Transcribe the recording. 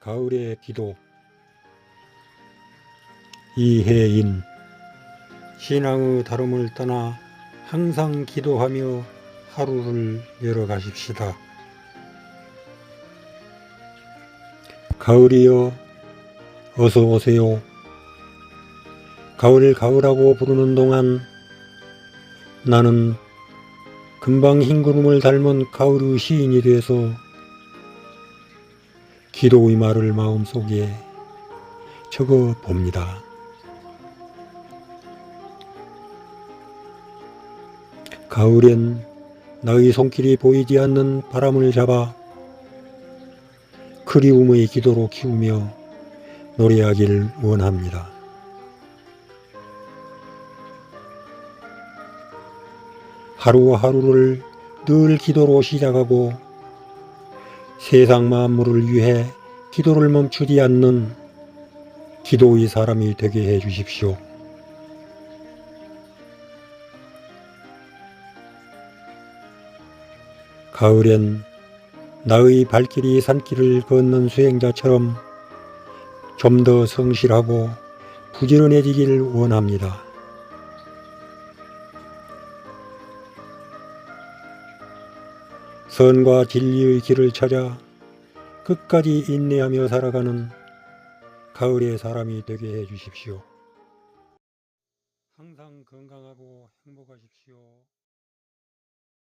가을의 기도 이혜인 신앙의 다름을 떠나 항상 기도하며 하루를 열어가십시다. 가을이여 어서 오세요. 가을 가을하고 부르는 동안 나는 금방 흰 구름을 닮은 가을의 시인이 돼서 기도의 말을 마음속에 적어 봅니다. 가을엔 나의 손길이 보이지 않는 바람을 잡아 그리움의 기도로 키우며 노래하길 원합니다. 하루하루를 늘 기도로 시작하고 세상 만물을 위해 기도를 멈추지 않는 기도의 사람이 되게 해 주십시오. 가을엔 나의 발길이 산길을 걷는 수행자처럼 좀 더 성실하고 부지런해지길 원합니다. 선과 진리의 길을 찾아 끝까지 인내하며 살아가는 가을의 사람이 되게 해 주십시오. 항상 건강하고 행복하십시오.